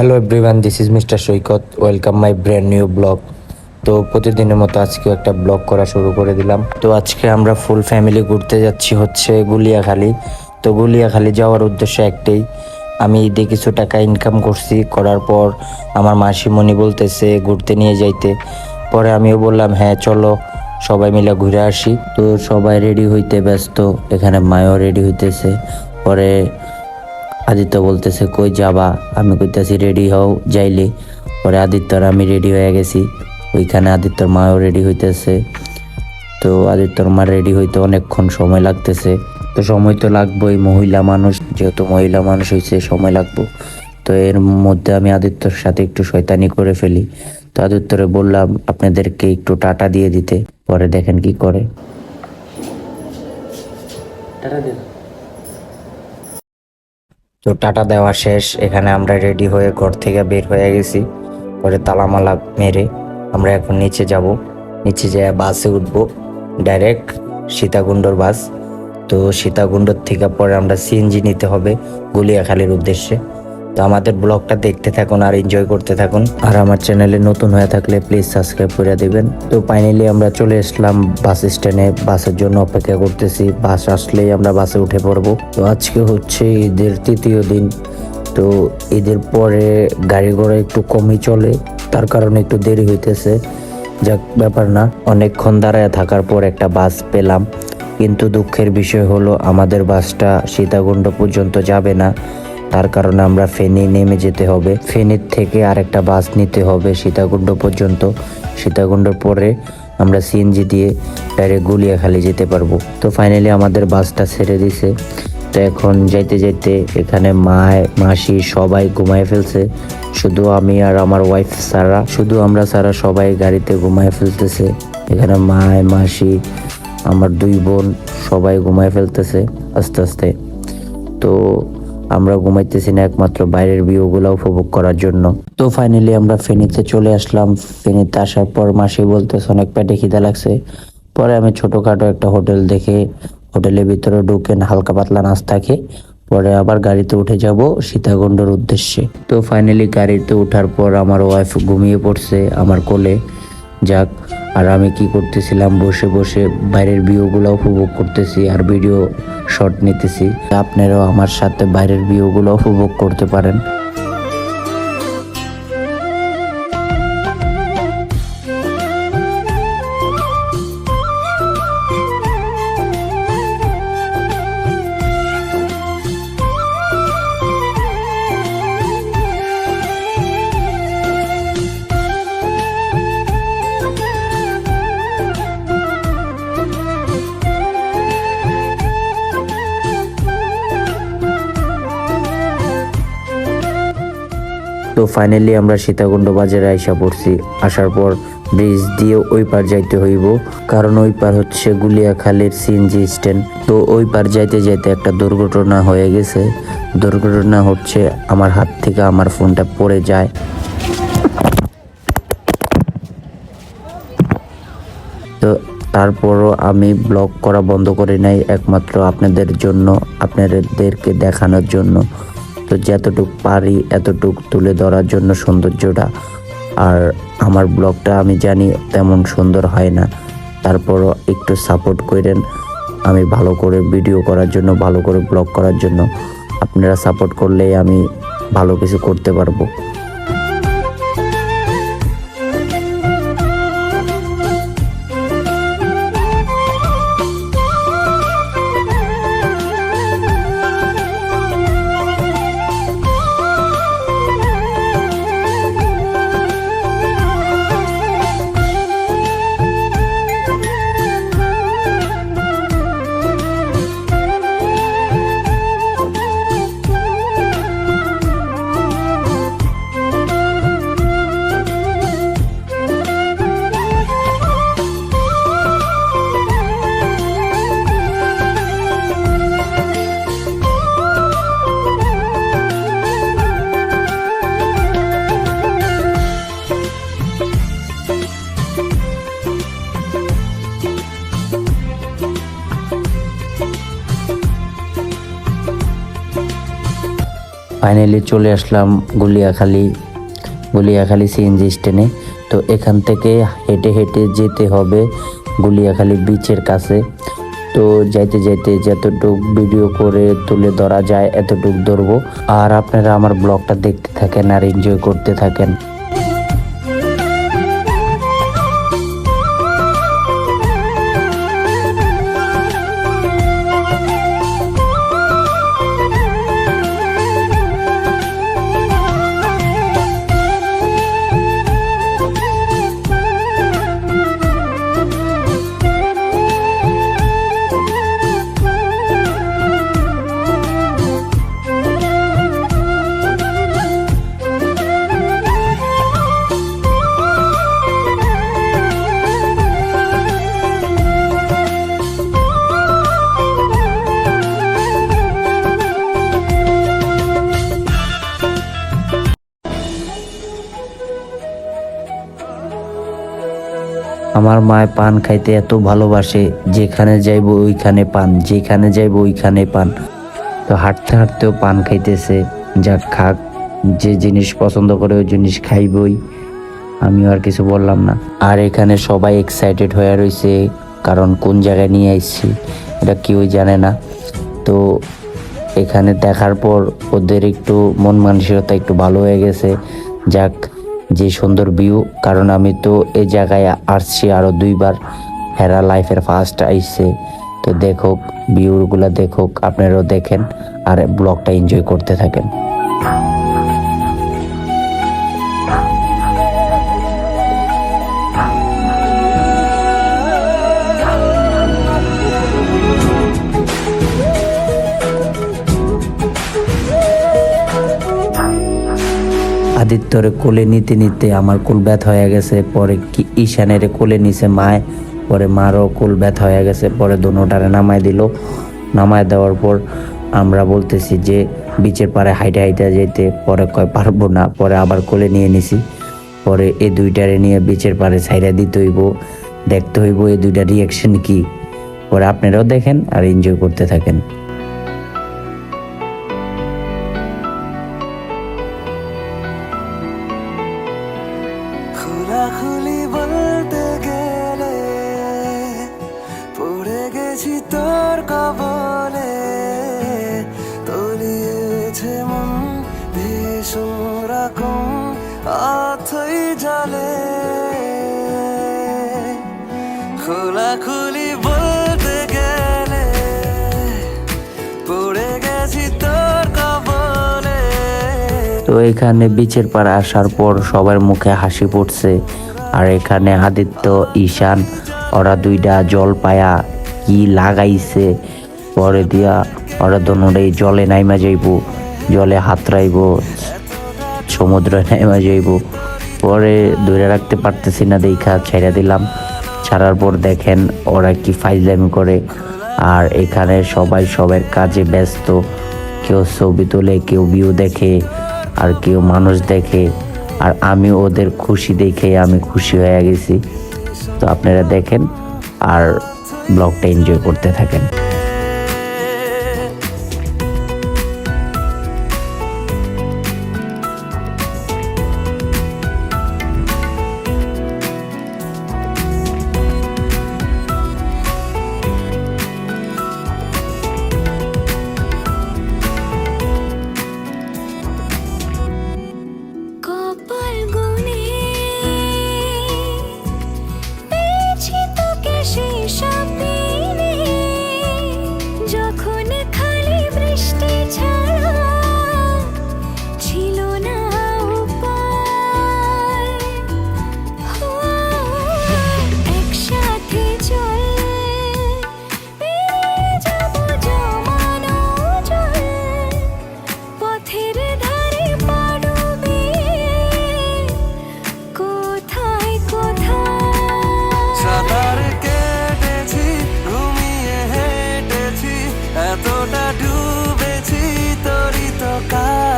Hello everyone this is mister Saikat welcome my brand new blog তো প্রতিদিনের মতো আজকেও একটা ব্লগ করা শুরু করে দিলাম। তো আজকে আমরা ফুল ফ্যামিলি ঘুরতে যাচ্ছি হচ্ছে গুলিয়াখালী। তো গুলিয়াখালী যাওয়ার উদ্দেশ্য একটাই। আমি ঈদে কিছু টাকা ইনকাম করছি, করার পর আমার মাসিমণি বলতেছে ঘুরতে নিয়ে যাইতে। পরে আমিও বললাম হ্যাঁ চলো, সবাই মিলে ঘুরে আসি। তো সবাই রেডি হইতে ব্যস্ত। এখানে মায়ও রেডি হইতেছে। পরে আদিত্য বলতেছে, কই যাবা? আমি কইতাছি, রেডি হও, যাইলে। পরে আদিত্যর আমি রেডি হয়ে গেছি। ওইখানে আদিত্যর মাও রেডি হইতেছে। তো আদিত্যর মা রেডি হইতে অনেকক্ষণ সময় লাগতেছে। তো সময় তো লাগবেই, মহিলা মানুষ, যেহেতু মহিলা মানুষ হয়েছে সময় লাগবো। তো এর মধ্যে আমি আদিত্যর সাথে একটু শয়তানি করে ফেলি। তো আদিত্যরে বললাম, আপনাদেরকে একটু টাটা দিয়ে দিতে। পরে দেখেন কি করে। তো টাটা দেওয়া শেষ। এখানে আমরা রেডি হয়ে ঘর থেকে বের হয়ে গেছি। পরে তালামালা মেরে আমরা এখন নিচে যাব। নিচে যেয়ে বাসে উঠব। ডাইরেক্ট সীতাকুণ্ডর বাস। তো সীতাকুণ্ডর থেকে পরে আমরা সিএনজি নিতে হবে। গুলিয়াখালীর উদ্দেশ্যে। তো আমাদের ব্লগটা দেখতে থাকুন আর এনজয় করতে থাকুন। আর আমার চ্যানেলে নতুন হয়ে থাকলে প্লিজ সাবস্ক্রাইব করে দিবেন। তো ফাইনালি আমরা চলে আসলাম বাস স্ট্যান্ডে বাসের জন্য অপেক্ষা করতেছি। বাস আসলেই আমরা বাসে উঠে পড়ব। তো আজকে হচ্ছে ঈদের তৃতীয় দিন। তো ঈদের পরে গাড়ি ঘোড়া একটু কমই চলে। তার কারণে একটু দেরি হইতেছে। যাক, ব্যাপার না। অনেকক্ষণ দাঁড়ায় থাকার পর একটা বাস পেলাম। কিন্তু দুঃখের বিষয় হলো আমাদের বাসটা সীতাকুণ্ড পর্যন্ত যাবে না। তার কারণে আমরা ফেনী নেমে যেতে হবে। ফেনীর থেকে আরেকটা বাস নিতে হবে সীতাকুণ্ড পর্যন্ত। সীতাকুণ্ডর পরে আমরা সিএনজি দিয়ে ডাইরেক্ট গুলিয়াখালি যেতে পারব। তো ফাইনালি আমাদের বাসটা ছেড়ে দিছে। তো এখন যাইতে যাইতে এখানে মায়, মাসি সবাই ঘুমায় ফেলছে। শুধু আমি আর আমার ওয়াইফ সারা। শুধু আমরা সারা সবাই গাড়িতে ঘুমায় ফেলতেছে। এখানে মায়, মাসি, আমার দুই বোন সবাই ঘুমায় ফেলতেছে আস্তে আস্তে। তো আমরা ঘুমাইতেছি না একমাত্র বাইরের ভিউগুলো উপভোগ করার জন্য। তো ফাইনালি আমরা ফেনীতে চলে আসলাম। ফেনীতে আসার পর মাসি বলতেছে, অনেক পেটে খিদা লাগছে। পরে আমি ছোটখাটো একটা হোটেল দেখে, হোটেলের ভিতরে ঢুকে হালকা পাতলা নাস্তা খেয়ে, পরে আবার গাড়িতে উঠে যাব সীতাকুণ্ডর উদ্দেশ্যে। তো ফাইনালি গাড়িতে ওঠার পর আমার ওয়াইফ ঘুমিয়ে পড়ছে আমার কোলে। যাক, আর আমি কি করতেছিলাম? বসে বসে বাইরের ভিউগুলো উপভোগ করতেছি আর ভিডিও শট নিতেছি। আপনারাও আমার সাথে বাইরের ভিউগুলো উপভোগ করতে পারেন। তো ফাইনালি আমরা সীতাকুণ্ড বাজারে আইসা পড়ছি। আসার পর ব্রিজ দিয়ে ওই পার যাইতে হইব, কারণ ওই পার হচ্ছে গুলিয়াখালীর সিএনজি স্ট্যান্ড তো ওই পার যাইতে যাইতে একটা দুর্ঘটনা হয়ে গেছে। দুর্ঘটনা হচ্ছে আমার হাত থেকে আমার ফোনটা পড়ে যায়। তো তারপরও আমি ব্লগ করা বন্ধ করে নাই, একমাত্র আপনাদের জন্য, আপনাদেরকে দেখানোর জন্য। তো যতটুক পারি, এতটুক তুলে ধরার জন্য সৌন্দর্যটা। আর আমার ব্লগটা আমি জানি তেমন সুন্দর হয় না। তারপরও একটু সাপোর্ট করেন আমি ভালো করে ভিডিও করার জন্য, ভালো করে ব্লগ করার জন্য। আপনারা সাপোর্ট করলেই আমি ভালো কিছু করতে পারব। ফাইনালি চলে আসলাম গুলিয়াখালী গুলিয়াখালী সিএনজি স্ট্যান্ডে তো এখান থেকে হেঁটে হেঁটে যেতে হবে গুলিয়াখালী বিচের কাছে। তো যাইতে যাইতে যতটুক ভিডিও করে তুলে ধরা যায়, এতটুক ধরবো। আর আপনারা আমার ব্লগটা দেখতে থাকেন আর এনজয় করতে থাকেন। আমার মায় পান খাইতে এত ভালোবাসে, যেখানে যাইব ওইখানে পান, যেখানে যাইব ওইখানে পান। তো হাঁটতে হাঁটতেও পান খাইতেছে, যাক খাক, যে জিনিস পছন্দ করে ওই জিনিস খাইবই। আমিও আর কিছু বললাম না। আর এখানে সবাই এক্সাইটেড হয়ে রয়েছে কারণ কোন জায়গায় নিয়ে আসছি এটা কেউই জানে না। তো এখানে দেখার পর ওদের একটু মন মানসিকতা একটু ভালো হয়ে গেছে, যাক যে সুন্দর ভিউ কারণ আমি তো এই জায়গায় আসছি আরও দুইবার। হেরা লাইফের ফার্স্ট আইসে তো দেখুক ভিউগুলো দেখুক, আপনারাও দেখেন, আর ব্লগটা এনজয় করতে থাকেন। আদিত্যরে কোলে নিতে নিতে আমার কুল ব্যথ হয়ে গেছে। পরে কি ঈশানের কোলে নিছে মায়, পরে মারও কুল ব্যথ হয়ে গেছে। পরে দোনোটারে নামায় দিল। নামায় দেওয়ার পর আমরা বলতেছি যে, বিচের পাড়ে হাইটে হাইটে যেতে পরে কয় পারব না, পরে আবার কোলে নিয়ে নিছি। পরে এই দুইটারে নিয়ে বিচের পাড়ে ছাইরা দিতে হইব। দেখতে হইব এই দুইটা রিয়াকশন কি। পরে আপনারাও দেখেন আর এনজয় করতে থাকেন। খোলাখুলি বলতে গেলে পড়ে গেছি তোর কবলে। তলিয়েছে মন ভীষণ রকম আথই জলে। খোলাখুলি তো এখানে বিচের পাড়ে আসার পর সবার মুখে হাসি পড়ছে আর এখানে আদিত্য, ঈশান, ওরা দুইটা জল পায়া কি লাগাইছে। পরে দিয়া ওরা দোনোটাই জলে নাইমা যাইব, জলে হাতড়াইব সমুদ্রে নাইমা যাইব। পরে ধরে রাখতে পারতেছি না, দেখা ছেড়ে দিলাম। ছাড়ার পর দেখেন ওরা কি ফাইজলামি করে। আর এখানে সবাই সবার কাজে ব্যস্ত। কেউ ছবি তোলে, কেউ ভিউ দেখে। আর কেউ মানুষ দেখে, আর আমি ওদের খুশি দেখে আমি খুশি হয়ে গেছি। তো আপনারা দেখেন আর ব্লগটা এনজয় করতে থাকেন। না ডুবেছি তরিত কাল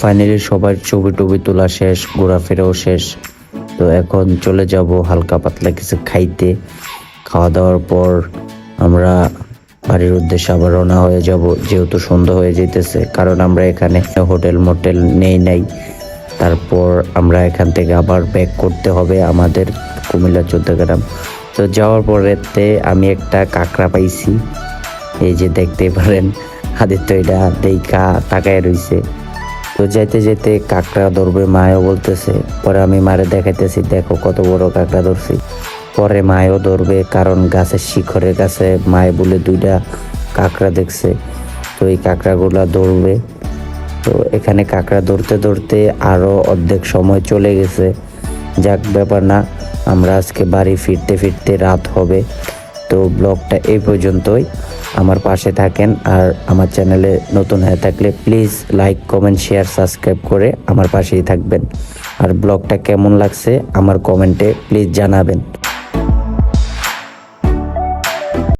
ফাইনালি সবার ছবি টবি তোলা শেষ, ঘোরাফেরাও শেষ। তো এখন চলে যাব হালকা পাতলা কিছু খাইতে। খাওয়া দাওয়ার পর আমরা বাড়ির উদ্দেশ্যে আবার রওনা হয়ে যাব, যেহেতু সন্ধ্যা হয়ে যেতেছে কারণ আমরা এখানে হোটেল মোটেল নেই নাই। তারপর আমরা এখান থেকে আবার ব্যাক করতে হবে আমাদের কুমিল্লা চোদ্দগ্রাম। তো যাওয়ার পরেতে আমি একটা কাঁকড়া পাইছি। এই যে দেখতে পারেন, আদিত্য এটা দেখা তাকায় রইছে। তো যাইতে যেতে কাঁকড়া ধরবে, মায়ও বলতেছে, পরে আমি মারে দেখাইতেছি, দেখো কত বড় কাঁকড়া ধরছি। পরে মায়ও ধরবে, কারণ গাছের শিখরের কাছে মায় বলে দুইটা কাঁকড়া দেখছে। তো এই কাঁকড়াগুলা ধরবে। তো এখানে কাঁকড়া ধরতে ধরতে আরও অর্ধেক সময় চলে গেছে। যাক, ব্যাপার না, আমরা আজকে বাড়ি ফিরতে ফিরতে রাত হবে। তো ব্লগটা এই পর্যন্তই। আমার পাশে থাকেন আর আমার চ্যানেলে নতুন হয়ে থাকলে please like, comment, share, subscribe করে আমার পাশেই থাকবেন। আর ব্লগটা কেমন লাগছে আমার কমেন্টে প্লিজ জানাবেন।